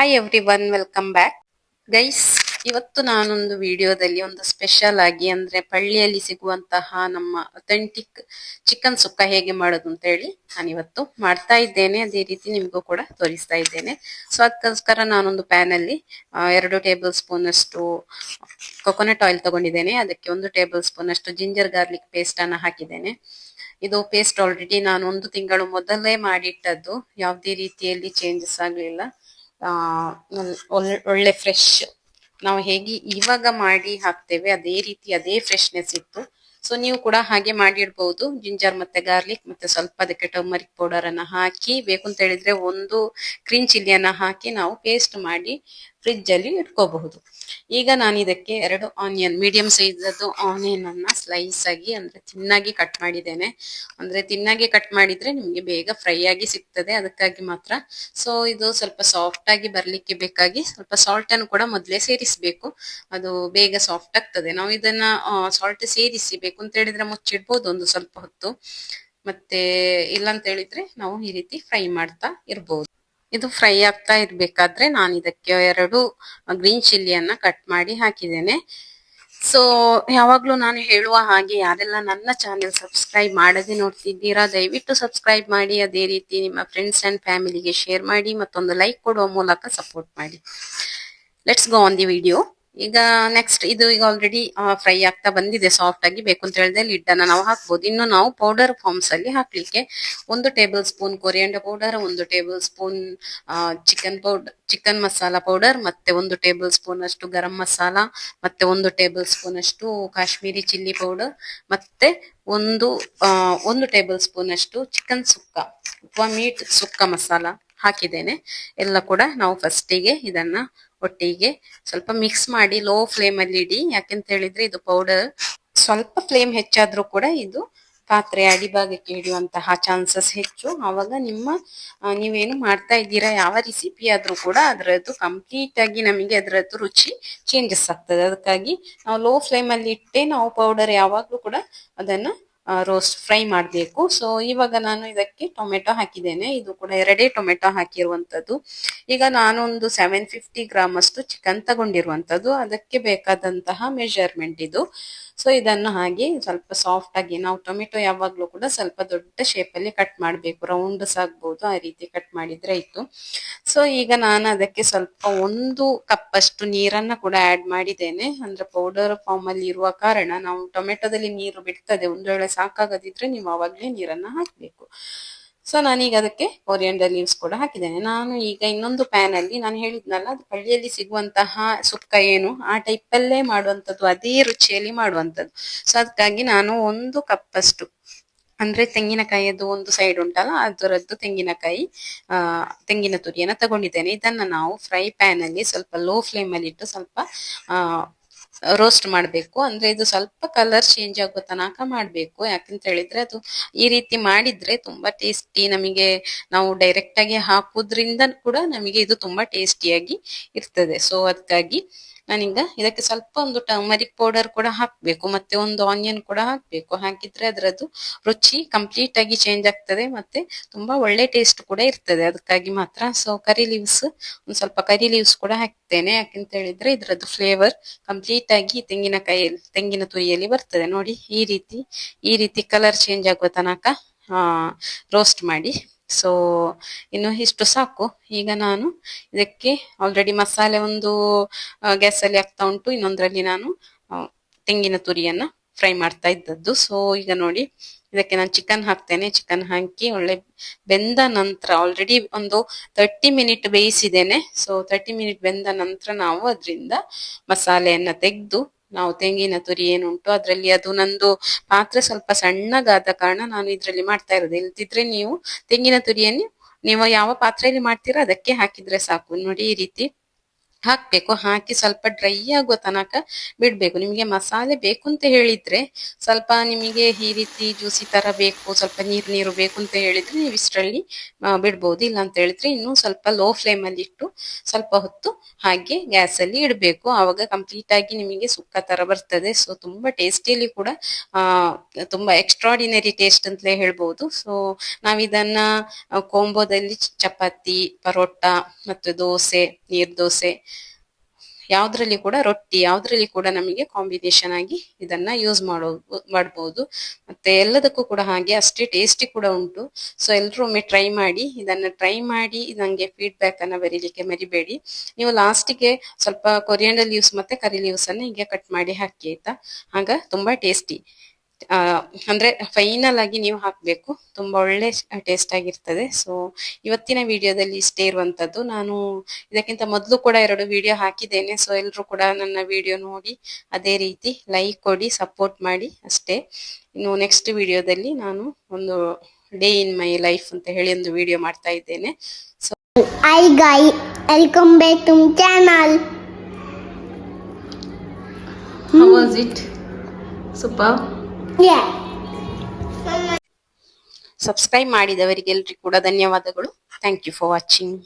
Hi everyone welcome back guys ಇವತ್ತು ನಾನೊಂದು ವಿಡಿಯೋದಲ್ಲಿ ಒಂದು ಸ್ಪೆಷಲ್ ಆಗಿ ಅಂದ್ರೆ ಪಳ್ಳಿಯಲ್ಲಿ ಸಿಗುವಂತಹ ನಮ್ಮ ಅಥೆಂಟಿಕ್ ಚಿಕನ್ ಸುಕ್ಕ ಹೇಗೆ ಮಾಡೋದು ಅಂತ ಹೇಳಿ ನಾನು ಇವತ್ತು ಮಾಡ್ತಾ ಇದ್ದೇನೆ. ಅದೇ ರೀತಿ ನಿಮಗೂ ಕೂಡ ತೋರಿಸ್ತಾ ಇದ್ದೇನೆ. ಸೊ ಅದಕ್ಕೋಸ್ಕರ ನಾನೊಂದು ಪ್ಯಾನ್ ಅಲ್ಲಿ ಆ, ಎರಡು ಟೇಬಲ್ ಸ್ಪೂನ್ ಅಷ್ಟು ಕೊಕೊನಟ್ ಆಯಿಲ್ ತಗೊಂಡಿದ್ದೇನೆ. ಅದಕ್ಕೆ ಒಂದು ಟೇಬಲ್ ಸ್ಪೂನ್ ಅಷ್ಟು ಜಿಂಜರ್ ಗಾರ್ಲಿಕ್ ಪೇಸ್ಟ್ ಅನ್ನ ಹಾಕಿದ್ದೇನೆ. ಇದು ಪೇಸ್ಟ್ ಆಲ್ರೆಡಿ ನಾನು ಒಂದು ತಿಂಗಳು ಮೊದಲೇ ಮಾಡಿಟ್ಟದ್ದು. ಯಾವುದೇ ರೀತಿಯಲ್ಲಿ ಚೇಂಜಸ್ ಆಗಲಿಲ್ಲ. ಒಳ್ಳೆ- ಫ್ರೆಶ್ ನಾವು ಹೇಗೆ ಇವಾಗ ಮಾಡಿ ಹಾಕ್ತೇವೆ, ಅದೇ ರೀತಿ ಅದೇ ಫ್ರೆಶ್ನೆಸ್ ಇತ್ತು. ಸೊ ನೀವು ಕೂಡ ಹಾಗೆ ಮಾಡಿಡ್ಬಹುದು ಜಿಂಜರ್ ಮತ್ತೆ ಗಾರ್ಲಿಕ್ ಮತ್ತೆ ಸ್ವಲ್ಪ ಅದಕ್ಕೆ ಟರ್ಮರಿಕ್ ಪೌಡರ್ ಅನ್ನ ಹಾಕಿ ಬೇಕು ಅಂತ ಹೇಳಿದ್ರೆ ಒಂದು ಗ್ರೀನ್ ಚಿಲ್ಲಿಯನ್ನ ಹಾಕಿ ನಾವು ಪೇಸ್ಟ್ ಮಾಡಿ ಫ್ರಿಡ್ಜ್ ಅಲ್ಲಿ ಇಟ್ಕೋಬಹುದು. ಈಗ ನಾನು ಇದಕ್ಕೆ ಎರಡು ಆನಿಯನ್ ಮೀಡಿಯಂ ಸೈಜ್ ಆನಿಯನ್ ಅನ್ನ ಸ್ಲೈಸ್ ಆಗಿ ಅಂದ್ರೆ ತಿನ್ನಾಗಿ ಕಟ್ ಮಾಡಿದ್ದೇನೆ. ಅಂದ್ರೆ ತಿನ್ನಾಗಿ ಕಟ್ ಮಾಡಿದ್ರೆ ನಿಮ್ಗೆ ಬೇಗ ಫ್ರೈ ಆಗಿ ಸಿಗ್ತದೆ. ಅದಕ್ಕಾಗಿ ಮಾತ್ರ. ಸೊ ಇದು ಸ್ವಲ್ಪ ಸಾಫ್ಟ್ ಆಗಿ ಬರ್ಲಿಕ್ಕೆ ಬೇಕಾಗಿ ಸ್ವಲ್ಪ ಸಾಲ್ಟ್ ಅನ್ನು ಕೂಡ ಮೊದಲೇ ಸೇರಿಸಬೇಕು. ಅದು ಬೇಗ ಸಾಫ್ಟ್ ಆಗ್ತದೆ. ನಾವು ಇದನ್ನ ಸಾಲ್ಟ್ ಸೇರಿಸಿ ಬೇಕು ಅಂತ ಹೇಳಿದ್ರೆ ಮುಚ್ಚಿಡ್ಬೋದು ಒಂದು ಸ್ವಲ್ಪ ಹೊತ್ತು. ಮತ್ತೆ ಇಲ್ಲ ಅಂತ ಹೇಳಿದ್ರೆ ನಾವು ಈ ರೀತಿ ಫ್ರೈ ಮಾಡ್ತಾ ಇರ್ಬೋದು. ಇದು ಫ್ರೈ ಆಗ್ತಾ ಇರ್ಬೇಕಾದ್ರೆ ನಾನು ಇದಕ್ಕೆ ಎರಡು ಗ್ರೀನ್ ಚಿಲ್ಲಿಯನ್ನ ಕಟ್ ಮಾಡಿ ಹಾಕಿದ್ದೇನೆ. ಸೊ ಯಾವಾಗಲೂ ನಾನು ಹೇಳುವ ಹಾಗೆ ಯಾರೆಲ್ಲ ನನ್ನ ಚಾನೆಲ್ ಸಬ್ಸ್ಕ್ರೈಬ್ ಮಾಡದೆ ನೋಡ್ತಿದ್ದೀರಾ, ದಯವಿಟ್ಟು ಸಬ್ಸ್ಕ್ರೈಬ್ ಮಾಡಿ, ಅದೇ ರೀತಿ ನಿಮ್ಮ ಫ್ರೆಂಡ್ಸ್ ಅಂಡ್ ಫ್ಯಾಮಿಲಿಗೆ ಶೇರ್ ಮಾಡಿ ಮತ್ತೊಂದು ಲೈಕ್ ಕೊಡುವ ಮೂಲಕ ಸಪೋರ್ಟ್ ಮಾಡಿ. Let's go on the video ಈಗ ನೆಕ್ಸ್ಟ್ ಇದು ಈಗ ಆಲ್ರೆಡಿ ಫ್ರೈ ಆಗ್ತಾ ಬಂದಿದೆ ಸಾಫ್ಟ್ ಆಗಿ ಬೇಕು ಅಂತ ಹೇಳಿದ್ರೆ ಲಿಡ್ ಅನ್ನ ನಾವು ಹಾಕ್ಬೋದು. ಇನ್ನು ನಾವು ಪೌಡರ್ ಫಾರ್ಮ್ಸ್ ಅಲ್ಲಿ ಹಾಕ್ಲಿಕ್ಕೆ ಒಂದು ಟೇಬಲ್ ಸ್ಪೂನ್ ಕೊರಿಯಂಡರ್ ಪೌಡರ್ ಒಂದು tablespoon chicken powder chicken masala powder ಮತ್ತೆ ಒಂದು ಟೇಬಲ್ ಸ್ಪೂನ್ ಅಷ್ಟು ಗರಂ ಮಸಾಲ ಮತ್ತೆ ಒಂದು ಟೇಬಲ್ ಸ್ಪೂನ್ ಅಷ್ಟು ಕಾಶ್ಮೀರಿ ಚಿಲ್ಲಿ ಪೌಡರ್ ಮತ್ತೆ ಒಂದು ಒಂದು ಟೇಬಲ್ ಸ್ಪೂನ್ ಅಷ್ಟು ಚಿಕನ್ ಸುಕ್ಕ ಅಥವಾ ಮೀಟ್ ಸುಕ್ಕ ಮಸಾಲ ಹಾಕಿದ್ದೇನೆ. ಎಲ್ಲ ಕೂಡ ನಾವು ಫಸ್ಟಿಗೆ ಇದನ್ನ ಒಟ್ಟಿಗೆ ಸ್ವಲ್ಪ ಮಿಕ್ಸ್ ಮಾಡಿ ಲೋ ಫ್ಲೇಮ್ ಅಲ್ಲಿ ಇಡಿ. ಯಾಕೆಂತ ಹೇಳಿದ್ರೆ ಇದು ಪೌಡರ್ ಸ್ವಲ್ಪ ಫ್ಲೇಮ್ ಹೆಚ್ಚಾದ್ರೂ ಕೂಡ ಇದು ಪಾತ್ರೆ ಅಡಿಭಾಗಕ್ಕೆ ಹಿಡಿಯುವಂತಹ ಚಾನ್ಸಸ್ ಹೆಚ್ಚು. ಆವಾಗ ನಿಮ್ಮ ನೀವೇನು ಮಾಡ್ತಾ ಇದ್ದೀರಾ, ಯಾವ ರೆಸಿಪಿ ಆದ್ರೂ ಕೂಡ ಅದರದ್ದು ಕಂಪ್ಲೀಟ್ ಆಗಿ ನಮಗೆ ಅದರದ್ದು ರುಚಿ ಚೇಂಜಸ್ ಆಗ್ತದೆ. ಅದಕ್ಕಾಗಿ ನಾವು ಲೋ ಫ್ಲೇಮ್ ಅಲ್ಲಿ ಇಟ್ಟೆ ನಾವು ಪೌಡರ್ ಯಾವಾಗ್ಲೂ ಕೂಡ ಅದನ್ನ ರೋಸ್ಟ್ ಫ್ರೈ ಮಾಡಬೇಕು. ಸೊ ಇವಾಗ ನಾನು ಇದಕ್ಕೆ ಟೊಮೆಟೊ ಹಾಕಿದ್ದೇನೆ. ಇದು ಕೂಡ ಎರಡೇ ಟೊಮೆಟೊ ಹಾಕಿರುವಂತದ್ದು ಈಗ ನಾನೊಂದು ಸೆವೆನ್ ಫಿಫ್ಟಿ ಗ್ರಾಮ್ ಅಷ್ಟು ಚಿಕನ್ ತಗೊಂಡಿರುವಂತದ್ದು ಅದಕ್ಕೆ ಬೇಕಾದಂತಹ ಮೆಜರ್ಮೆಂಟ್ ಇದು. ಸೊ ಇದನ್ನು ಹಾಗೆ ಸ್ವಲ್ಪ ಸಾಫ್ಟ್ ಆಗಿ ನಾವು ಟೊಮೆಟೊ ಯಾವಾಗಲೂ ಕೂಡ ಸ್ವಲ್ಪ ದೊಡ್ಡ ಶೇಪಲ್ಲಿ ಕಟ್ ಮಾಡಬೇಕು. ರೌಂಡ್ಸ್ ಆಗ್ಬೋದು. ಆ ರೀತಿ ಕಟ್ ಮಾಡಿದ್ರೆ ಇತ್ತು ಸೊ ಈಗ ನಾನು ಅದಕ್ಕೆ ಸ್ವಲ್ಪ ಒಂದು ಕಪ್ ಅಷ್ಟು ನೀರನ್ನ ಕೂಡ ಆಡ್ ಮಾಡಿದ್ದೇನೆ. ಅಂದ್ರೆ ಪೌಡರ್ ಫಾರ್ಮ್ ಅಲ್ಲಿ ಇರುವ ಕಾರಣ ನಾವು ಟೊಮೆಟೊದಲ್ಲಿ ನೀರು ಬಿಡ್ತದೆ. ಒಂದು ವೇಳೆ ಸಾಕಾಗದಿದ್ರೆ ನೀವು ಅವಾಗಲೇ ನೀರನ್ನ ಹಾಕಬೇಕು. ಸೊ ನಾನೀಗ ಅದಕ್ಕೆ ಕೊರಿಯಂಡರ್ ಲೀವ್ಸ್ ಕೂಡ ಹಾಕಿದ್ದೇನೆ. ನಾನು ಈಗ ಇನ್ನೊಂದು ಪ್ಯಾನ್ ಅಲ್ಲಿ, ನಾನು ಹೇಳಿದ್ನಲ್ಲ, ಅದು ಹಳ್ಳಿಯಲ್ಲಿ ಸಿಗುವಂತಹ ಸುಕ್ಕ ಏನು, ಆ ಟೈಪಲ್ಲೇ ಮಾಡುವಂಥದ್ದು, ಅದೇ ರುಚಿಯಲ್ಲಿ ಮಾಡುವಂತದ್ದು ಸೊ ಅದಕ್ಕಾಗಿ ನಾನು ಒಂದು ಕಪ್ಪಷ್ಟು, ಅಂದರೆ ತೆಂಗಿನಕಾಯಿಯದ್ದು ಒಂದು ಸೈಡ್ ಉಂಟಲ್ಲ, ಅದರದ್ದು ತೆಂಗಿನಕಾಯಿ, ಆ, ತೆಂಗಿನ ತುರಿಯನ್ನ ತಗೊಂಡಿದ್ದೇನೆ. ಇದನ್ನ ನಾವು ಫ್ರೈ ಪ್ಯಾನ್ ಅಲ್ಲಿ ಸ್ವಲ್ಪ ಲೋ ಫ್ಲೇಮ್ ಅಲ್ಲಿ ಇಟ್ಟು ಸ್ವಲ್ಪ ರೋಸ್ಟ್ ಮಾಡಬೇಕು. ಅಂದ್ರೆ ಇದು ಸ್ವಲ್ಪ ಕಲರ್ ಚೇಂಜ್ ಆಗೋ ತನಕ ಮಾಡಬೇಕು. ಯಾಕಂತ ಹೇಳಿದ್ರೆ ಅದು ಈ ರೀತಿ ಮಾಡಿದ್ರೆ ತುಂಬಾ ಟೇಸ್ಟಿ ನಮಗೆ ನಾವು ಡೈರೆಕ್ಟ್ ಆಗಿ ಹಾಕುದ್ರಿಂದ ಕೂಡ ನಮಗೆ ಇದು ತುಂಬಾ ಟೇಸ್ಟಿಯಾಗಿ ಇರ್ತದೆ. ಸೊ ಅದಕ್ಕಾಗಿ ನಾನೀಗ ಇದಕ್ಕೆ ಸ್ವಲ್ಪ ಒಂದು ಟರ್ಮರಿಕ್ ಪೌಡರ್ ಕೂಡ ಹಾಕ್ಬೇಕು, ಮತ್ತೆ ಒಂದು ಆನಿಯನ್ ಕೂಡ ಹಾಕ್ಬೇಕು. ಹಾಕಿದ್ರೆ ಅದರದ್ದು ರುಚಿ ಕಂಪ್ಲೀಟ್ ಆಗಿ ಚೇಂಜ್ ಆಗ್ತದೆ, ಮತ್ತೆ ತುಂಬಾ ಒಳ್ಳೆ ಟೇಸ್ಟ್ ಕೂಡ ಇರ್ತದೆ. ಅದಕ್ಕಾಗಿ ಮಾತ್ರ ಸೊ ಕರಿ ಲೀವ್ಸ್ ಒಂದು ಸ್ವಲ್ಪ ಕರಿ ಲೀವ್ಸ್ ಕೂಡ ಹಾಕ್ತೇನೆ. ಯಾಕೆಂತ ಹೇಳಿದ್ರೆ ಇದರದ್ದು ಫ್ಲೇವರ್ ಕಂಪ್ಲೀಟ್ ಆಗಿ ತೆಂಗಿನಕಾಯಿ ತೆಂಗಿನ ತುರಿಯಲ್ಲಿ ಬರ್ತದೆ. ನೋಡಿ ಈ ರೀತಿ ಈ ರೀತಿ ಕಲರ್ ಚೇಂಜ್ ಆಗುವ ತನಕ ರೋಸ್ಟ್ ಮಾಡಿ. ಸೊ ಇನ್ನು ಇಷ್ಟು ಸಾಕು. ಈಗ ನಾನು ಇದಕ್ಕೆ ಆಲ್ರೆಡಿ ಮಸಾಲೆ ಒಂದು ಗ್ಯಾಸಲ್ಲಿ ಆಗ್ತಾ ಉಂಟು. ಇನ್ನೊಂದ್ರಲ್ಲಿ ನಾನು ತೆಂಗಿನ ತುರಿಯನ್ನ ಫ್ರೈ ಮಾಡ್ತಾ ಇದ್ದದ್ದು. ಸೊ ಈಗ ನೋಡಿ, ಇದಕ್ಕೆ ನಾನು ಚಿಕನ್ ಹಾಕ್ತೇನೆ. ಚಿಕನ್ ಹಾಕಿ ಒಳ್ಳೆ ಬೆಂದ ನಂತರ ಆಲ್ರೆಡಿ ಒಂದು ತರ್ಟಿ ಮಿನಿಟ್ ಬೇಯಿಸಿದ್ದೇನೆ. ಸೊ ತರ್ಟಿ ಮಿನಿಟ್ ಬೆಂದ ನಂತರ ನಾವು ಅದರಿಂದ ಮಸಾಲೆಯನ್ನು ತೆಗೆದು ನಾವು ತೆಂಗಿನ ತುರಿ ಏನುಂಟು, ಅದರಲ್ಲಿ ಅದು ನಂದು ಪಾತ್ರೆ ಸ್ವಲ್ಪ ಸಣ್ಣಗಾದ ಕಾರಣ ನಾನು ಇದರಲ್ಲಿ ಮಾಡ್ತಾ ಇರೋದು. ಇಲ್ದಿದ್ರೆ ನೀವು ತೆಂಗಿನ ತುರಿಯನ್ನು ನೀವು ಯಾವ ಪಾತ್ರೆಯಲ್ಲಿ ಮಾಡ್ತೀರಾ ಅದಕ್ಕೆ ಹಾಕಿದ್ರೆ ಸಾಕು. ನೋಡಿ ಈ ರೀತಿ ಹಾಕ್ಬೇಕು, ಹಾಕಿ ಸ್ವಲ್ಪ ಡ್ರೈ ಆಗೋ ತನಕ ಬಿಡ್ಬೇಕು. ನಿಮಗೆ ಮಸಾಲೆ ಬೇಕು ಅಂತ ಹೇಳಿದ್ರೆ, ಸ್ವಲ್ಪ ನಿಮಗೆ ಈ ರೀತಿ ಜ್ಯೂಸಿ ತರ ಬೇಕು, ಸ್ವಲ್ಪ ನೀರು ನೀರು ಬೇಕು ಅಂತ ಹೇಳಿದ್ರೆ ನೀವು ಇಷ್ಟರಲ್ಲಿ ಬಿಡ್ಬೋದು. ಇಲ್ಲ ಅಂತ ಹೇಳಿದ್ರೆ ಇನ್ನೂ ಸ್ವಲ್ಪ ಲೋ ಫ್ಲೇಮ್ ಅಲ್ಲಿ ಇಟ್ಟು ಸ್ವಲ್ಪ ಹೊತ್ತು ಹಾಗೆ ಗ್ಯಾಸ್ ಅಲ್ಲಿ ಇಡಬೇಕು. ಆವಾಗ ಕಂಪ್ಲೀಟ್ ಆಗಿ ನಿಮಗೆ ಸುಕ್ಕ ತರ ಬರ್ತದೆ. ಸೊ ತುಂಬಾ ಟೇಸ್ಟಿಯಲ್ಲಿ ಕೂಡ ತುಂಬ ಎಕ್ಸ್ಟ್ರಾಡಿನರಿ ಟೇಸ್ಟ್ ಅಂತಲೇ ಹೇಳ್ಬೋದು. ಸೊ ನಾವಿದನ್ನು ಕೋಂಬೋದಲ್ಲಿ ಚಪಾತಿ, ಪರೋಟ, ಮತ್ತು ದೋಸೆ, ನೀರ್ ದೋಸೆ ಯಾವ್ದ್ರಲ್ಲಿ ಕೂಡ ರೊಟ್ಟಿ, ಯಾವ್ದ್ರಲ್ಲಿ ಕೂಡ ನಮಗೆ ಕಾಂಬಿನೇಷನ್ ಆಗಿ ಇದನ್ನ ಯೂಸ್ ಮಾಡೋ, ಮಾಡ್ಬೋದು. ಮತ್ತೆ ಎಲ್ಲದಕ್ಕೂ ಕೂಡ ಹಾಗೆ ಅಷ್ಟೇ ಟೇಸ್ಟಿ ಕೂಡ ಉಂಟು. ಸೊ ಎಲ್ಲರೂ ಒಮ್ಮೆ ಟ್ರೈ ಮಾಡಿ, ಇದನ್ನ ಟ್ರೈ ಮಾಡಿ, ನಂಗೆ ಫೀಡ್ಬ್ಯಾಕ್ ಅನ್ನ ಬರೀಲಿಕ್ಕೆ ಮರಿಬೇಡಿ. ನೀವು ಲಾಸ್ಟಿಗೆ ಸ್ವಲ್ಪ ಕೊರಿಯಂಡರ್ ಲೀವ್ಸ್ ಮತ್ತೆ ಕರಿ ಲೀವ್ಸ್ ಅನ್ನ ಹೀಗೆ ಕಟ್ ಮಾಡಿ ಹಾಕಿ, ಆಯ್ತಾ? ಆಗ ತುಂಬಾ ಟೇಸ್ಟಿ ಅಂದ್ರೆ ಫೈನಲ್ ಆಗಿ ನೀವು ಹಾಕ್ಬೇಕು. ತುಂಬಾ ಒಳ್ಳೆ ಟೇಸ್ಟ್ ಆಗಿರ್ತದೆ. ಸೊ ಇವತ್ತಿನ ವಿಡಿಯೋದಲ್ಲಿ ಇಷ್ಟೇ ಇರುವಂತದ್ದು. ನಾನು ಇದಕ್ಕಿಂತ ಮೊದಲು ಕೂಡ ಎರಡು ವಿಡಿಯೋ ಹಾಕಿದ್ದೇನೆ. ಸೊ ಎಲ್ಲರೂ ಕೂಡ ನನ್ನ ವಿಡಿಯೋ ನೋಡಿ ಅದೇ ರೀತಿ ಲೈಕ್ ಕೊಡಿ ಸಪೋರ್ಟ್ ಮಾಡಿ ಅಷ್ಟೇ. ಇನ್ನು ನೆಕ್ಸ್ಟ್ ವಿಡಿಯೋದಲ್ಲಿ ನಾನು ಒಂದು ಡೇ ಇನ್ ಮೈ ಲೈಫ್ ಅಂತ ಹೇಳಿ ಒಂದು ವಿಡಿಯೋ ಮಾಡ್ತಾ ಇದ್ದೇನೆ. So hi guys welcome back to channel how was it super. Subscribe ಮಾಡಿದವರಿಗೆಲ್ಲರಿಗೂ ಕೂಡ ಧನ್ಯವಾದಗಳು. Thank you for watching